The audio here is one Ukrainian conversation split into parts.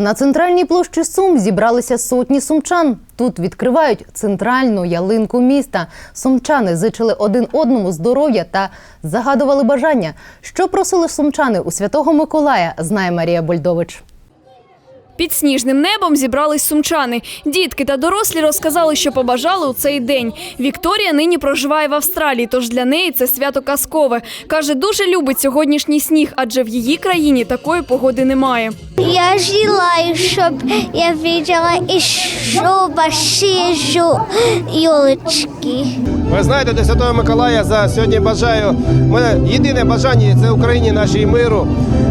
На центральній площі Сум зібралися сотні сумчан. Тут відкривають центральну ялинку міста. Сумчани зичили один одному здоров'я та загадували бажання. Що просили сумчани у святого Миколая, знає Марія Больдович. Під сніжним небом зібрались сумчани. Дітки та дорослі розказали, що побажали у цей день. Вікторія нині проживає в Австралії, тож для неї це свято казкове. Каже, дуже любить сьогоднішній сніг, адже в її країні такої погоди немає. Я желаю, чтобы я видела еще большие елочки. Ви знаєте, до Святого Миколая за сьогодні бажаю. Мене єдине бажання це Україні нашій миру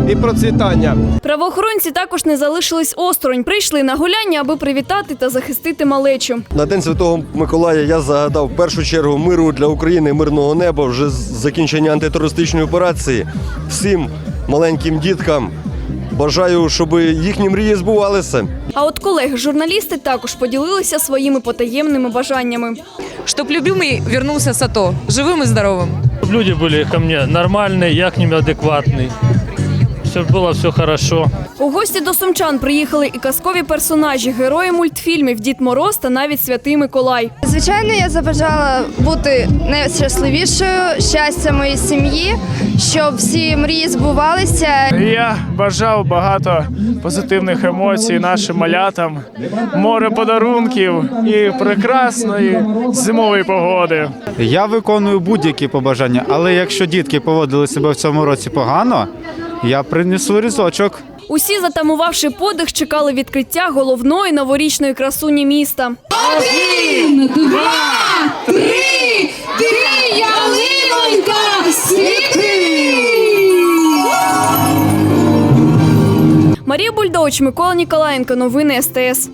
і процвітання. Правоохоронці також не залишились осторонь. Прийшли на гуляння, аби привітати та захистити малечу. На День Святого Миколая я загадав в першу чергу миру для України, мирного неба, вже з закінчення антитерористичної операції. Всім маленьким діткам бажаю, щоб їхні мрії збувалися. А от колеги-журналісти також поділилися своїми потаємними бажаннями. Чтоб любимый вернулся с АТО, живым и здоровым. Чтобы люди были ко мне нормальные, я к ним адекватный. Чтобы было все хорошо. У гості до сумчан приїхали і казкові персонажі, герої мультфільмів Дід Мороз та навіть Святий Миколай. Звичайно, я забажала бути найщасливішою, щастя моїй сім'ї, щоб всі мрії збувалися. Я бажав багато позитивних емоцій нашим малятам, море подарунків і прекрасної зимової погоди. Я виконую будь-які побажання, але якщо дітки поводили себе в цьому році погано, я принесу різочок. Усі, затамувавши подих, чекали відкриття головної новорічної красуні міста. Марія Бульдович, Микола Ніколаєнко. Новини СТС.